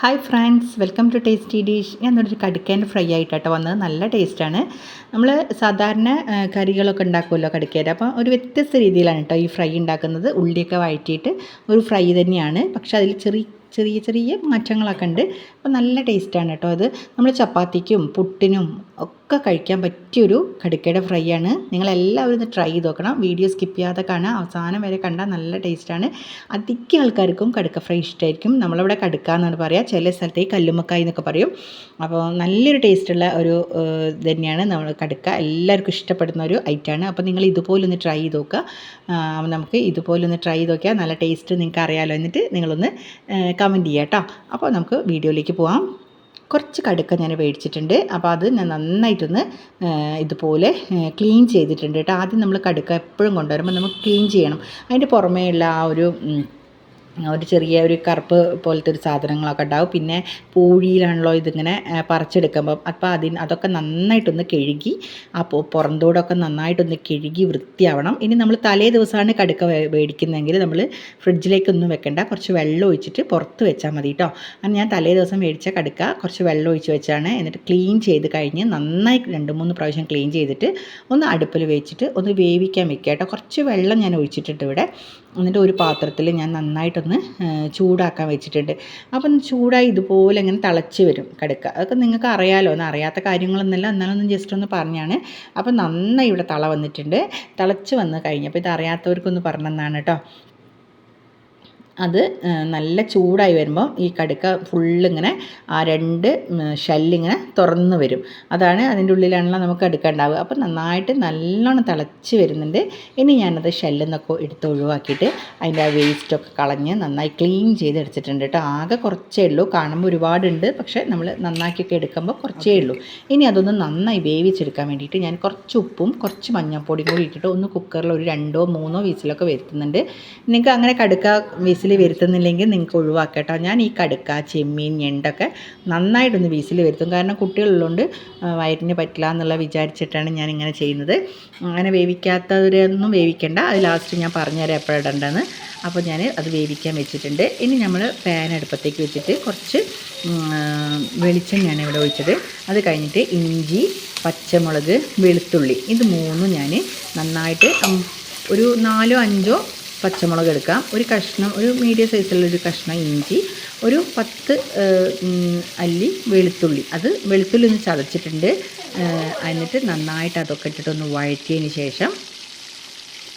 Hi friends welcome to tasty dish ഞാൻ ഒരു കടുക്കേന്റെ fry ആയിട്ടാട്ടോ വന്നത്. നല്ല ടേസ്റ്റാണ് നമ്മൾ സാധാരണ കറികളൊക്കെ ഉണ്ടാക്കുമല്ലോ കടുക്കേന്റെ. അപ്പോൾ ഒരു വ്യത്യസ്ത രീതിയിലാണ് കേട്ടോ ഈ ഫ്രൈ ഉണ്ടാക്കുന്നത്. ഉള്ളിയൊക്കെ വഴറ്റിയിട്ട് ഒരു ഫ്രൈ തന്നെയാണ്. പക്ഷേ അതിൽ ചെറിയ ചെറിയ ചെറിയ മാറ്റങ്ങളൊക്കെ ഉണ്ട്. അപ്പോൾ നല്ല ടേസ്റ്റാണ് കേട്ടോ അത്. നമ്മൾ ചപ്പാത്തിക്കും പുട്ടിനും ഒക്കെ കഴിക്കാൻ പറ്റിയൊരു കടുക്കയുടെ ഫ്രൈ ആണ്. നിങ്ങളെല്ലാവരും ഇത് ട്രൈ ചെയ്ത് നോക്കണം. വീഡിയോ സ്കിപ്പ് ചെയ്യാതെ കാണുക. അവസാനം വരെ കണ്ടാൽ നല്ല ടേസ്റ്റാണ് അധികം ആൾക്കാർക്കും കടുക്ക ഫ്രൈ ഇഷ്ടമായിരിക്കും നമ്മളിവിടെ കടുക്ക എന്നാണ് പറയുക ചില സ്ഥലത്തേക്ക് കല്ലുമക്കായി എന്നൊക്കെ പറയും. അപ്പോൾ നല്ലൊരു ടേസ്റ്റുള്ള ഒരു ഇത് തന്നെയാണ് നമ്മൾ കടുക്ക. എല്ലാവർക്കും ഇഷ്ടപ്പെടുന്ന ഒരു ഐറ്റമാണ് അപ്പോൾ നിങ്ങൾ ഇതുപോലെ ഒന്ന് ട്രൈ ചെയ്ത് നോക്കുക. നമുക്ക് ഇതുപോലെ ഒന്ന് ട്രൈ ചെയ്ത് നോക്കിയാൽ നല്ല ടേസ്റ്റ് നിങ്ങൾക്ക് അറിയാമല്ലോ എന്നിട്ട് നിങ്ങളൊന്ന് കമന്റ് ചെയ്യുക കേട്ടോ അപ്പോൾ നമുക്ക് വീഡിയോയിലേക്ക് പോവാം. കുറച്ച് കടുക്ക ഞാൻ മേടിച്ചിട്ടുണ്ട് അപ്പോൾ അത് ഞാൻ നന്നായിട്ടൊന്ന് ഇതുപോലെ ക്ലീൻ ചെയ്തിട്ടുണ്ട് കേട്ടോ. ആദ്യം നമ്മൾ കടുക്ക എപ്പോഴും കൊണ്ടുവരുമ്പോൾ നമുക്ക് ക്ലീൻ ചെയ്യണം. അതിന്റെ പുറമേയുള്ള ആ ഒരു ഒരു ചെറിയ ഒരു കറുപ്പ് പോലത്തെ ഒരു സാധനങ്ങളൊക്കെ ഉണ്ടാവും. പിന്നെ പൂഴിയിലാണല്ലോ ഇതിങ്ങനെ പറിച്ചെടുക്കുമ്പം. അപ്പോൾ അതിന് അതൊക്കെ നന്നായിട്ടൊന്ന് കഴുകി ആ പുറന്തോടൊക്കെ നന്നായിട്ടൊന്ന് കഴുകി വൃത്തിയാവണം. ഇനി നമ്മൾ തലേ ദിവസമാണ് കടുക്ക മേടിക്കുന്നതെങ്കിൽ നമ്മൾ ഫ്രിഡ്ജിലേക്കൊന്നും വെക്കണ്ട. കുറച്ച് വെള്ളം ഒഴിച്ചിട്ട് പുറത്ത് വെച്ചാൽ മതി കേട്ടോ അങ്ങനെ ഞാൻ തലേ ദിവസം മേടിച്ച കടുക്ക കുറച്ച് വെള്ളം ഒഴിച്ച് വെച്ചാണ് എന്നിട്ട് ക്ലീൻ ചെയ്ത് കഴിഞ്ഞ് നന്നായി രണ്ട് മൂന്ന് പ്രാവശ്യം ക്ലീൻ ചെയ്തിട്ട് ഒന്ന് അടുപ്പിൽ വെച്ചിട്ട് ഒന്ന് വേവിക്കാൻ വെക്കുക കേട്ടോ കുറച്ച് വെള്ളം ഞാൻ ഒഴിച്ചിട്ടുണ്ട് ഇവിടെ. എന്നിട്ട് ഒരു പാത്രത്തിൽ ഞാൻ നന്നായിട്ടൊന്ന് ആ, ചൂടാക്കാൻ വെച്ചിട്ടുണ്ട്. അപ്പം ചൂടായി ഇതുപോലെ ഇങ്ങനെ തിളച്ച് വരും കടുക്ക അതൊക്കെ നിങ്ങൾക്ക് അറിയാലോ ഒന്ന് അറിയാത്ത കാര്യങ്ങളൊന്നുമല്ല. എന്നാലൊന്നും ജസ്റ്റ് ഒന്ന് പറഞ്ഞാണ്. അപ്പം നന്നായി ഇവിടെ തള വന്നിട്ടുണ്ട്. തിളച്ച് വന്ന് കഴിഞ്ഞപ്പോൾ ഇത് അറിയാത്തവർക്കൊന്ന് പറഞ്ഞെന്നാണ് കേട്ടോ. അത് നല്ല ചൂടായി വരുമ്പോൾ ഈ കടുക്ക ഫുള്ളിങ്ങനെ ആ രണ്ട് ഷെല്ലിങ്ങനെ തുറന്ന് വരും. അതാണ് അതിന്റെ ഉള്ളിലാണല്ലോ നമുക്ക് കടുക്ക ഉണ്ടാവുക. അപ്പോൾ നന്നായിട്ട് നല്ലോണം തിളച്ച് വരുന്നുണ്ട്. ഇനി ഞാനത് ഷെല്ലിൽ നിന്നൊക്കെ എടുത്ത് ഒഴിവാക്കിയിട്ട് അതിന്റെ ആ വേസ്റ്റൊക്കെ കളഞ്ഞ് നന്നായി ക്ലീൻ ചെയ്ത് എടുത്തിട്ടുണ്ട് കേട്ടോ. ആകെ കുറച്ചേ ഉള്ളൂ. കാണുമ്പോൾ ഒരുപാടുണ്ട്. പക്ഷേ നമ്മൾ നന്നാക്കിയൊക്കെ എടുക്കുമ്പോൾ കുറച്ചേ ഉള്ളൂ. ഇനി അതൊന്ന് നന്നായി വേവിച്ചെടുക്കാൻ വേണ്ടിയിട്ട് ഞാൻ കുറച്ച് ഉപ്പും കുറച്ച് മഞ്ഞൾപ്പൊടിയും കൂടി ഇട്ടിട്ട് ഒന്ന് കുക്കറിൽ ഒരു രണ്ടോ മൂന്നോ വീസിലൊക്കെ വരുത്തുന്നുണ്ട്. നിങ്ങൾക്ക് അങ്ങനെ കടുക്ക വിസിൽ വരുത്തുന്നില്ലെങ്കിൽ നിങ്ങൾക്ക് ഒഴിവാക്കാം കേട്ടോ ഞാൻ ഈ കടുക്ക ചെമ്മീൻ ഞണ്ടൊക്കെ നന്നായിട്ടൊന്ന് വിസിൽ വരുത്തും. കാരണം കുട്ടികളുള്ളതുകൊണ്ട് വയറ്റിന് പറ്റില്ല എന്നുള്ള വിചാരിച്ചിട്ടാണ് ഞാൻ ഇങ്ങനെ ചെയ്യുന്നത്. അങ്ങനെ വേവിക്കാത്തവരൊന്നും വേവിക്കേണ്ട. അത് ലാസ്റ്റ് ഞാൻ പറഞ്ഞുതരാം എപ്പോഴാണ് ഇടേണ്ടതെന്ന്. അപ്പോൾ ഞാൻ അത് വേവിക്കാൻ വെച്ചിട്ടുണ്ട്. ഇനി നമ്മൾ പാൻ അടുപ്പത്തേക്ക് വെച്ചിട്ട് കുറച്ച് വെളിച്ചം ഞാൻ ഇവിടെ ഒഴിച്ചത്. അത് കഴിഞ്ഞിട്ട് ഇഞ്ചി പച്ചമുളക് വെളുത്തുള്ളി. ഇത് മൂന്നും ഞാൻ നന്നായിട്ട് ഒരു നാലോ അഞ്ചോ പച്ചമുളക് എടുക്കാം. ഒരു കഷ്ണം ഒരു മീഡിയം സൈസിലുള്ള ഒരു കഷ്ണം ഇഞ്ചി ഒരു പത്ത് അല്ലി വെളുത്തുള്ളി. അത് വെളുത്തുള്ളി ഒന്ന് ചതച്ചിട്ടുണ്ട്. എന്നിട്ട് നന്നായിട്ട് അതൊക്കെ ഇട്ടിട്ടൊന്ന് വഴറ്റിയതിന് ശേഷം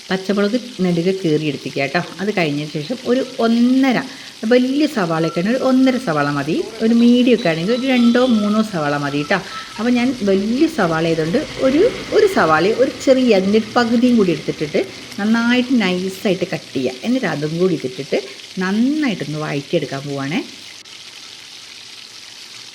പച്ചമുളക് നെടുക കീറിയെടുപ്പിക്കുക കേട്ടോ. അത് കഴിഞ്ഞതിന് ശേഷം ഒരു ഒന്നര വലിയ സവാളയൊക്കെ ആണെങ്കിൽ ഒരു ഒന്നര സവാള മതി. ഒരു മീഡിയം ഒക്കെ ആണെങ്കിൽ ഒരു രണ്ടോ മൂന്നോ സവാള മതി കേട്ടോ. അപ്പോൾ ഞാൻ വലിയ സവാള ആയതുകൊണ്ട് ഒരു ഒരു സവാള ഒരു ചെറിയ അതിന്റെ പകുതിയും കൂടി എടുത്തിട്ടിട്ട് നന്നായിട്ട് നൈസായിട്ട് കട്ട് ചെയ്യുക. എന്നിട്ട് അതും കൂടി ഇട്ടിട്ട് നന്നായിട്ടൊന്ന് വഴറ്റിയെടുക്കാൻ പോവുകയാണേ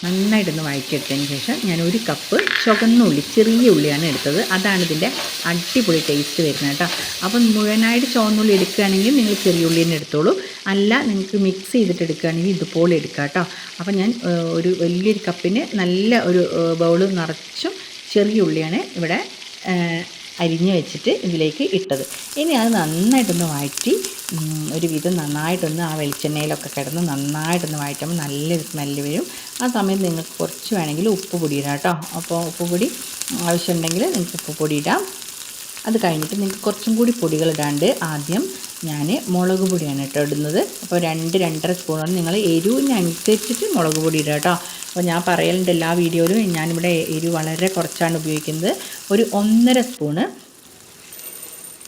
നന്നായിട്ടൊന്ന് വഴറ്റിയെടുത്തതിന് ശേഷം ഞാൻ ഒരു കപ്പ് ചുവന്ന ഉള്ളി ചെറിയ ഉള്ളിയാണ് എടുത്തത്. അതാണ് ഇതിന്റെ അടിപൊളി ടേസ്റ്റ് വരുന്നത് കേട്ടോ. അപ്പം മുഴുവനായിട്ട് ചുവന്നുള്ളി എടുക്കുകയാണെങ്കിൽ നിങ്ങൾ ചെറിയ ഉള്ളി തന്നെ എടുത്തോളൂ. അല്ല നിങ്ങൾക്ക് മിക്സ് ചെയ്തിട്ട് എടുക്കുകയാണെങ്കിൽ ഇതുപോലെ എടുക്കുക കേട്ടോ. അപ്പം ഞാൻ ഒരു വലിയൊരു കപ്പിന് നല്ല ഒരു ബൗൾ നിറച്ചും ചെറിയ ഉള്ളിയാണ് ഇവിടെ അരിഞ്ഞ് വെച്ചിട്ട് ഇതിലേക്ക് ഇട്ടത്. ഇനി അത് നന്നായിട്ടൊന്ന് വഴറ്റി ഒരുവിധം ഒരു വിധം നന്നായിട്ടൊന്ന് ആ വെളിച്ചെണ്ണയിലൊക്കെ കിടന്ന് നന്നായിട്ടൊന്ന് വഴറ്റുമ്പോൾ നല്ലൊരു സ്മെല്ല് വരും. ആ സമയത്ത് നിങ്ങൾക്ക് കുറച്ച് വേണമെങ്കിൽ ഉപ്പ് പൊടി ഇടാം കേട്ടോ. അപ്പോൾ ഉപ്പ് പൊടി ആവശ്യമുണ്ടെങ്കിൽ നിങ്ങൾക്ക് ഉപ്പ് പൊടി ഇടാം. അത് കഴിഞ്ഞിട്ട് നിങ്ങൾക്ക് കുറച്ചും കൂടി പൊടികൾ ഇടാണ്ട് ആദ്യം ഞാൻ മുളക് പൊടിയാണ് കേട്ടോ ഇടുന്നത്. അപ്പോൾ രണ്ട് രണ്ടര സ്പൂണാണ് നിങ്ങൾ എരിവിനനുസരിച്ചിട്ട് മുളക് പൊടി ഇടാം കേട്ടോ. അപ്പോൾ ഞാൻ പറയലുണ്ട് എല്ലാ വീഡിയോയിലും ഞാനിവിടെ എരിവ് വളരെ കുറച്ചാണ് ഉപയോഗിക്കുന്നത്. ഒരു ഒന്നര സ്പൂണ്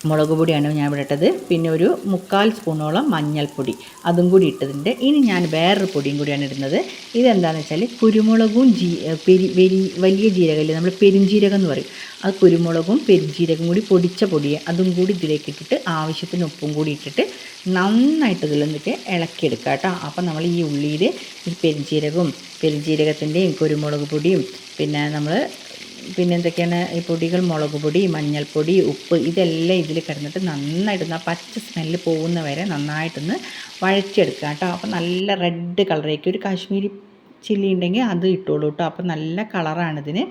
മുളക് പൊടിയാണ് ഞാൻ ഇവിടെ ഇട്ടത്. പിന്നെ ഒരു മുക്കാൽ സ്പൂണോളം മഞ്ഞൾപ്പൊടി. അതും കൂടി ഇട്ടതുണ്ട് ഇനി ഞാൻ വേറൊരു പൊടിയും കൂടിയാണ് ഇടുന്നത്. ഇതെന്താണെന്ന് വെച്ചാൽ കുരുമുളകും ജീ പെരി വെരി വലിയ ജീരകമില്ലേ നമ്മൾ പെരുംജീരകം എന്ന് പറയും. അത് കുരുമുളകും പെരുംജീരകം കൂടി പൊടിച്ച പൊടി അതും കൂടി ഇതിലേക്ക് ഇട്ടിട്ട് ആവശ്യത്തിന് ഉപ്പും കൂടി ഇട്ടിട്ട് നന്നായിട്ട് തിളന്നിട്ട് ഇളക്കിയെടുക്കുക കേട്ടോ. അപ്പം നമ്മൾ ഈ ഉള്ളിയിൽ ഈ പെരുംജീരകവും പെരുംജീരകത്തിന്റെയും കുരുമുളക് പൊടിയും പിന്നെ നമ്മൾ പിന്നെ എന്തൊക്കെയാണ്? ഈ പൊടികൾ മുളക് പൊടി മഞ്ഞൾപ്പൊടി ഉപ്പ് ഇതെല്ലാം ഇതിൽ കിടന്നിട്ട് നന്നായിട്ടൊന്ന് ആ പച്ച സ്മെല്ല് പോകുന്ന വരെ നന്നായിട്ടൊന്ന് വഴച്ചെടുക്കുക കേട്ടോ. അപ്പോൾ നല്ല റെഡ് കളറേക്ക് ഒരു കാശ്മീരി ചില്ലി ഉണ്ടെങ്കിൽ അത് ഇട്ടോളൂ കേട്ടോ. അപ്പോൾ നല്ല കളറാണിതിന്.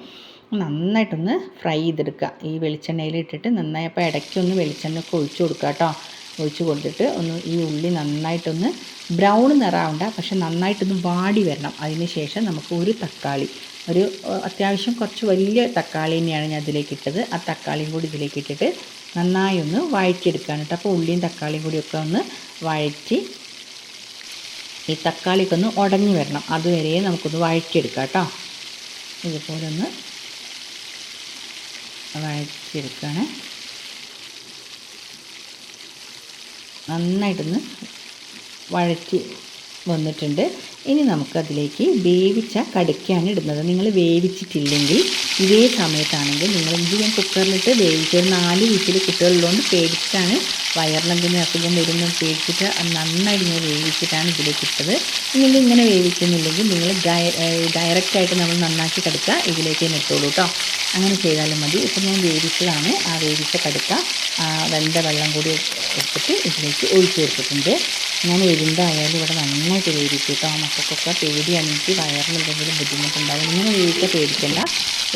നന്നായിട്ടൊന്ന് ഫ്രൈ ചെയ്തെടുക്കുക. ഈ വെളിച്ചെണ്ണയിൽ ഇട്ടിട്ട് നന്നായി. അപ്പോൾ ഇടയ്ക്കൊന്ന് വെളിച്ചെണ്ണ ഒക്കെ ഒഴിച്ചു കൊടുക്കുക കേട്ടോ. ഒഴിച്ച് കൊടുത്തിട്ട് ഒന്ന് ഈ ഉള്ളി നന്നായിട്ടൊന്ന് ബ്രൗൺ നിറാവണ്ട. പക്ഷെ നന്നായിട്ടൊന്ന് വാടി വരണം. അതിന് ശേഷം നമുക്ക് ഒരു തക്കാളി ഒരു അത്യാവശ്യം കുറച്ച് വലിയ തക്കാളി തന്നെയാണ് ഞാൻ ഇതിലേക്ക് ഇട്ടത്. ആ തക്കാളിയും കൂടി ഇതിലേക്ക് ഇട്ടിട്ട് നന്നായി ഒന്ന് വഴറ്റിയെടുക്കുകയാണ് കേട്ടോ. അപ്പോൾ ഉള്ളിയും തക്കാളിയും കൂടി ഒക്കെ ഒന്ന് വഴറ്റി ഈ തക്കാളിയൊക്കെ ഒന്ന് ഉടഞ്ഞു വരണം. അതുവരെ നമുക്കൊന്ന് വഴറ്റിയെടുക്കാം കേട്ടോ. ഇതുപോലെ ഒന്ന് നന്നായിട്ടൊന്ന് വഴറ്റി വന്നിട്ടുണ്ട്. ഇനി നമുക്കതിലേക്ക് വേവിച്ച കടുക്കയാണ് ഇടുന്നത്. നിങ്ങൾ വേവിച്ചിട്ടില്ലെങ്കിൽ ഇതേ സമയത്താണെങ്കിൽ നിങ്ങൾ എന്ത് ഞാൻ കുക്കറിലിട്ട് വേവിച്ച് ഒരു നാല് വീട്ടിൽ കുട്ടികളുള്ളതുകൊണ്ട് പേടിച്ചിട്ടാണ് വയറിനെന്തെങ്കിലും അസുഖം വരുന്നു പേടിച്ചിട്ട് നന്നായിട്ട് ഞാൻ വേവിച്ചിട്ടാണ് ഇതിലേക്ക് ഇട്ടത്. ഇനി ഇങ്ങനെ വേവിക്കുന്നില്ലെങ്കിൽ നിങ്ങൾ ഡയറക്റ്റായിട്ട് നമ്മൾ നന്നാക്കി കടുക്ക ഇതിലേക്ക് തന്നെ ഇട്ടോളൂ കേട്ടോ അങ്ങനെ ചെയ്താലും മതി. ഇപ്പം ഞാൻ വേവിച്ചതാണ്. ആ വേവിച്ച കടുക്ക വെന്ത വെള്ളം കൂടി എടുത്തിട്ട് ഇതിലേക്ക് ഒഴിച്ചു കൊടുത്തിട്ടുണ്ട്. ഞാൻ എരിന്തായാലും ഇവിടെ നന്നായിട്ട് വേവിക്കും കേട്ടോ മക്കൾക്കൊക്കെ പേടിയാണ്. എനിക്ക് വയറിന് എന്തെങ്കിലും ബുദ്ധിമുട്ടുണ്ടാവും ഇങ്ങനെ വേവിച്ചാൽ പേടിക്കണ്ട.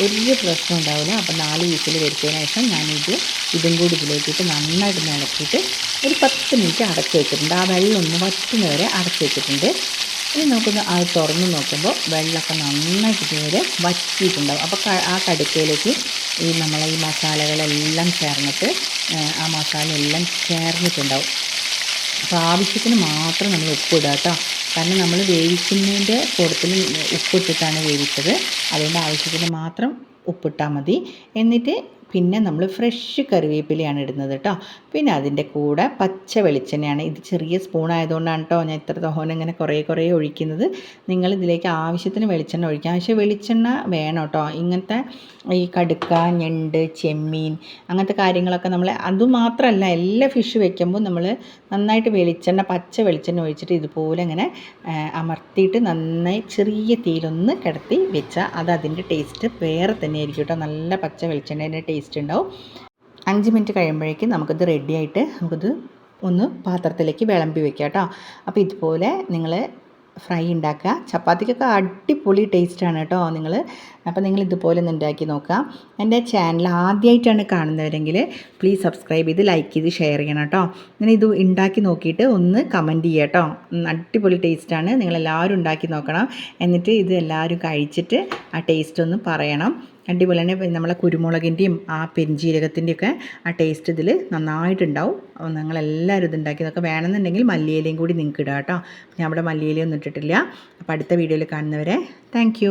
വലിയ പ്രശ്നം ഉണ്ടാവില്ല. അപ്പം നാല് വീസിൽ വരുത്തിയതിന് ശേഷം ഞാനിത് ഇതും കൂടി ഇതിലേക്കിട്ട് നന്നായിട്ട് ഇളക്കിയിട്ട് ഒരു പത്ത് മിനിറ്റ് അടച്ച് വെച്ചിട്ടുണ്ട്. ആ വെള്ളം ഒന്ന് വറ്റുന്നവരെ അടച്ച് വെച്ചിട്ടുണ്ട്. ഇനി നമുക്കൊന്ന് അത് തുറന്ന് നോക്കുമ്പോൾ വെള്ളമൊക്കെ നന്നായിട്ട് ഇതുവരെ വറ്റിയിട്ടുണ്ടാവും. അപ്പോൾ ആ കടുക്കയിലേക്ക് ഈ നമ്മളെ ഈ മസാലകളെല്ലാം ചേർന്നിട്ട് ആ മസാല എല്ലാം ചേർന്നിട്ടുണ്ടാവും. അപ്പോൾ ആവശ്യത്തിന് മാത്രം നമ്മൾ ഉപ്പിടുക കേട്ടോ. കാരണം നമ്മൾ വേവിക്കുന്നതിന്റെ കൂട്ടത്തിൽ ഉപ്പിട്ടിട്ടാണ് വേവിച്ചത്. അതുകൊണ്ട് ആവശ്യത്തിന് മാത്രം ഉപ്പിട്ടാൽ മതി. എന്നിട്ട് പിന്നെ നമ്മൾ ഫ്രഷ് കറിവേപ്പിലയാണ് ഇടുന്നത് കേട്ടോ പിന്നെ അതിന്റെ കൂടെ പച്ച വെളിച്ചെണ്ണയാണ്. ഇത് ചെറിയ സ്പൂൺ ആയതുകൊണ്ടാണ് കേട്ടോ ഞാൻ ഇത്ര ദോഹനം ഇങ്ങനെ കുറേ കുറേ ഒഴിക്കുന്നത്. നിങ്ങൾ ഇതിലേക്ക് ആവശ്യത്തിന് വെളിച്ചെണ്ണ ഒഴിക്കാം. പക്ഷേ വെളിച്ചെണ്ണ വേണം കേട്ടോ ഇങ്ങനത്തെ ഈ കടുക്ക ഞണ്ട് ചെമ്മീൻ അങ്ങനത്തെ കാര്യങ്ങളൊക്കെ നമ്മൾ അതുമാത്രമല്ല എല്ലാ ഫിഷ് വെക്കുമ്പോൾ നമ്മൾ നന്നായിട്ട് വെളിച്ചെണ്ണ പച്ച വെളിച്ചെണ്ണ ഒഴിച്ചിട്ട് ഇതുപോലെ ഇങ്ങനെ അമർത്തിയിട്ട് നന്നായി ചെറിയ തീയിലൊന്ന് കിടത്തി വെച്ചാൽ അത് അതിന്റെ ടേസ്റ്റ് വേറെ തന്നെ ആയിരിക്കും കേട്ടോ നല്ല പച്ച വെളിച്ചെണ്ണേന്റെ ഉണ്ടാവും. അഞ്ച് മിനിറ്റ് കഴിയുമ്പോഴേക്കും നമുക്കിത് റെഡി ആയിട്ട് നമുക്കിത് ഒന്ന് പാത്രത്തിലേക്ക് വിളമ്പി വെക്കാം കേട്ടോ. അപ്പോൾ ഇതുപോലെ നിങ്ങൾ ഫ്രൈ ഉണ്ടാക്കുക. ചപ്പാത്തിക്കൊക്കെ അടിപൊളി ടേസ്റ്റാണ് കേട്ടോ. നിങ്ങൾ അപ്പോൾ നിങ്ങൾ ഇതുപോലെ ഒന്ന് ഉണ്ടാക്കി നോക്കുക. എന്റെ ചാനൽ ആദ്യമായിട്ടാണ് കാണുന്നവരെങ്കിൽ പ്ലീസ് സബ്സ്ക്രൈബ് ചെയ്ത് ലൈക്ക് ചെയ്ത് ഷെയർ ചെയ്യണം കേട്ടോ. ഞാൻ ഇത് ഉണ്ടാക്കി നോക്കിയിട്ട് ഒന്ന് കമന്റ് ചെയ്യുക കേട്ടോ. അടിപൊളി ടേസ്റ്റാണ് നിങ്ങളെല്ലാവരും ഉണ്ടാക്കി നോക്കണം. എന്നിട്ട് ഇത് എല്ലാവരും കഴിച്ചിട്ട് ആ ടേസ്റ്റ് ഒന്ന് പറയണം. അടിപൊളി തന്നെ നമ്മളെ കുരുമുളകിന്റെയും ആ പെരിഞ്ജീരകത്തിന്റെയൊക്കെ ആ ടേസ്റ്റ് ഇതിൽ നന്നായിട്ടുണ്ടാവും. നിങ്ങളെല്ലാവരും ഇത് ഉണ്ടാക്കി നോക്കുക. വേണമെന്നുണ്ടെങ്കിൽ മല്ലിയിലയും കൂടി നിങ്ങൾക്ക് ഇടാം കേട്ടോ. ഞാൻ അവിടെ മല്ലിയിലയൊന്നും ഇട്ടിട്ടില്ല. അപ്പോൾ അടുത്ത വീഡിയോയിൽ കാണുന്നവരെ താങ്ക്